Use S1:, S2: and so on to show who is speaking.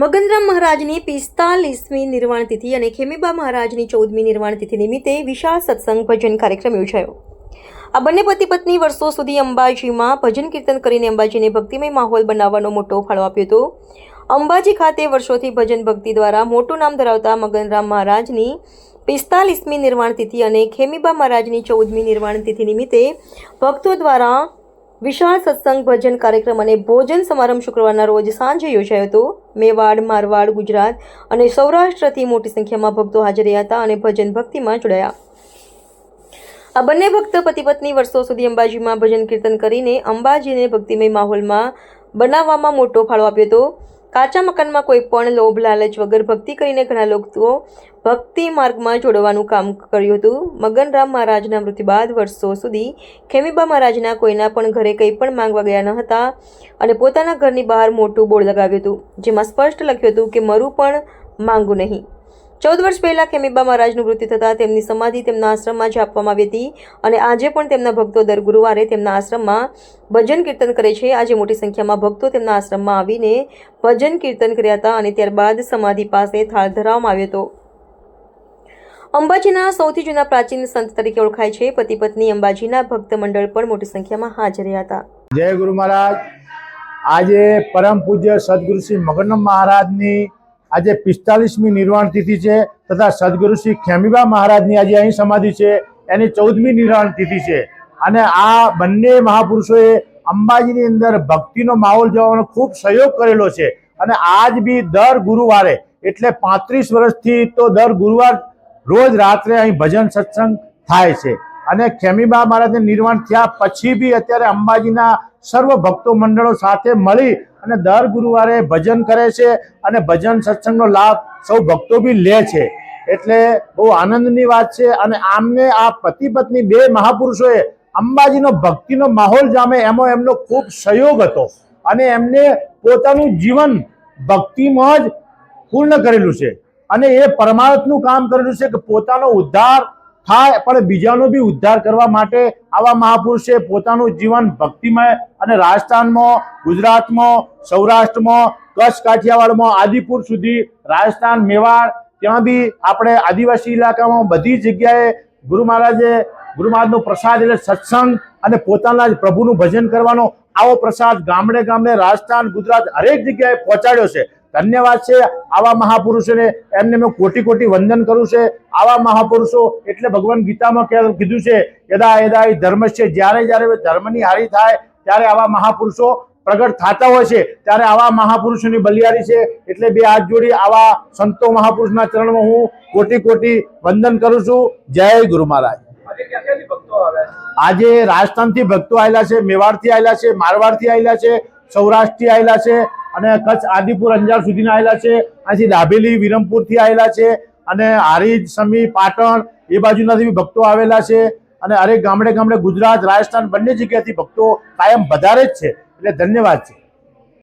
S1: મગનરામ મહારાજની પિસ્તાલીસમી નિર્વાણ તિથિ અને ખેમીબા મહારાજની ચૌદમી નિર્વાણ તિથિ નિમિત્તે વિશાળ સત્સંગ ભજન કાર્યક્રમ યોજાયો. આ બંને પતિ પત્ની વર્ષો સુધી અંબાજીમાં ભજન કીર્તન કરીને અંબાજીને ભક્તિમય માહોલ બનાવવાનો મોટો ફાળો આપ્યો હતો. અંબાજી ખાતે વર્ષોથી ભજન ભક્તિ દ્વારા મોટું નામ ધરાવતા મગનરામ મહારાજની પિસ્તાલીસમી નિર્વાણ તિથિ અને ખેમીબા મહારાજની ચૌદમી નિર્વાણ તિથિ નિમિત્તે ભક્તો દ્વારા વિશાળ સત્સંગ ભજન કાર્યક્રમ અને ભોજન સમારંભ શુક્રવારના રોજ સાંજે યોજાયો હતો. મેવાડ, મારવાડ, ગુજરાત અને સૌરાષ્ટ્રથી મોટી સંખ્યામાં ભક્તો હાજર રહ્યા હતા અને ભજન ભક્તિમાં જોડાયા. આ બંને ભક્ત પતિ પત્ની વર્ષો સુધી અંબાજીમાં ભજન કીર્તન કરીને અંબાજીને ભક્તિમય માહોલમાં બનાવવામાં મોટો ફાળો આપ્યો હતો. કાચા મકાનમાં કોઈ પણ લોભ, લાલચ વગર ભક્તિ કરીને ઘણા લોકો ભક્તિ માર્ગમાં જોડવાનું કામ કર્યું હતું. મગનરામ મહારાજના મૃત્યુ બાદ વર્ષો સુધી ખેમીબા મહારાજના કોઈના પણ ઘરે કંઈ પણ માંગવા ગયા ન હતા અને પોતાના ઘરની બહાર મોટું બોર્ડ લગાવ્યું હતું, જેમાં સ્પષ્ટ લખ્યું હતું કે, મરું પણ માંગુ નહીં. ચૌદ વર્ષ પહેલા ખેમીબા મહારાજનું મૃત્યુ થતાં તેમની સમાધિ તેમના આશ્રમમાં જ આપવામાં આવી હતી અને આજે પણ તેમના ભક્તો દર ગુરુવારે તેમના આશ્રમમાં ભજન કીર્તન કરે છે. આજે મોટી સંખ્યામાં ભક્તો તેમના આશ્રમમાં આવીને ભજન કીર્તન કર્યા હતા અને ત્યારબાદ સમાધિ પાસે થાળ ધરાવવામાં આવ્યો હતો. અંબાજીના સૌથી જૂના પ્રાચીન સંત તરીકે ઓળખાય છે. પતિ પત્ની અંબાજીના ભક્ત મંડળ પણ મોટી સંખ્યામાં હાજર રહ્યા હતા.
S2: જય ગુરુ મહારાજ. આજે પરમ પૂજ્ય સદગુરુ શ્રી મગનમ મહારાજની આજે પિસ્તાલીસમી નિર્વાણ તિથિ છે તથા સદગુરુ શ્રી ખેમીબા મહારાજની આજે અહીં સમાધિ છે, એની ચૌદમી નિર્વાણ તિથિ છે. અને આ બંને મહાપુરુષોએ અંબાજીની અંદર ભક્તિનો માહોલ જવાનો ખૂબ સહયોગ કરેલો છે. અને આજ બી દર ગુરુવારે, એટલે પાંત્રીસ વર્ષથી તો દર ગુરુવાર રોજ રાત્રે અહીં ભજન સત્સંગ થાય છે. અને ખેમીબા મહારાજને નિર્વાણ થયા પછી બી અત્યારે અંબાજીના સર્વ ભક્તો મંડળો સાથે મળી અને દર ગુરુવારે ભજન કરે છે અને ભજન સત્સંગનો લાભ સૌ ભક્તો બી લે છે. એટલે બહુ આનંદની વાત છે અને આમને આ પતિ પત્ની બે મહાપુરુષોએ અંબાજીનો ભક્તિનો માહોલ જામે એમાં એમનો ખૂબ સહયોગ હતો અને એમને પોતાનું જીવન ભક્તિમાં જ પૂર્ણ કરેલું છે. અને એ પરમાર્થનું કામ કરેલું છે કે પોતાનો ઉદ્ધાર થાય, પણ બીજાનો બી ઉદ્ધાર કરવા માટે આવા મહાપુરુષે પોતાનું જીવન ભક્તિમય અને રાજસ્થાનમાં, ગુજરાતમાં, સૌરાષ્ટ્રમાં, કચ્છ, કાઠિયાવાડમાં, આદિપુર સુધી રાજસ્થાન, મેવાડ, ત્યાં બી આપણે આદિવાસી ઇલાકામાં બધી જગ્યાએ ગુરુ મહારાજે, ગુરુ મહારાજનો પ્રસાદ એટલે સત્સંગ અને પોતાના જ પ્રભુનું ભજન કરવાનો આવો પ્રસાદ ગામડે ગામડે રાજસ્થાન, ગુજરાત હરેક જગ્યાએ પહોંચાડ્યો છે. ધન્યવાદ છે. આવા મહાપુરુષોને એમને મેં કોટી કોટી વંદન કરું છે. આવા મહાપુરુષો એટલે ભગવાન ગીતામાં કીધું છે યદા યદા એ ધર્મ છે જ્યારે જ્યારે ધર્મની હારી થાય ત્યારે આવા મહાપુરુષો પ્રગટ થતા હોય છે. ત્યારે આવા મહાપુરુષોની બલિયારી છે. એટલે બે હાથ જોડી આવા સંતો મહાપુરુષના ચરણમાં હું કોટી કોટી વંદન કરું છું. જય ગુરુ મહારાજ. આજે રાજસ્થાનથી ભક્તો આવેલા છે મેવાડથી આવેલા છે મારવાડથી આવેલા છે સૌરાષ્ટ્રથી આવેલા છે અને કચ્છ આદિપુર અંજાર સુધીના આવેલા છે. અહીંથી દાભેલી, વિરમપુરથી આવેલા છે. અને હારીજ, સમી, પાટણ એ બાજુનાથી બી ભક્તો આવેલા છે. અને હરેક ગામડે ગામડે ગુજરાત, રાજસ્થાન બંને જગ્યાથી ભક્તો કાયમ વધારે જ છે. એટલે ધન્યવાદ છે.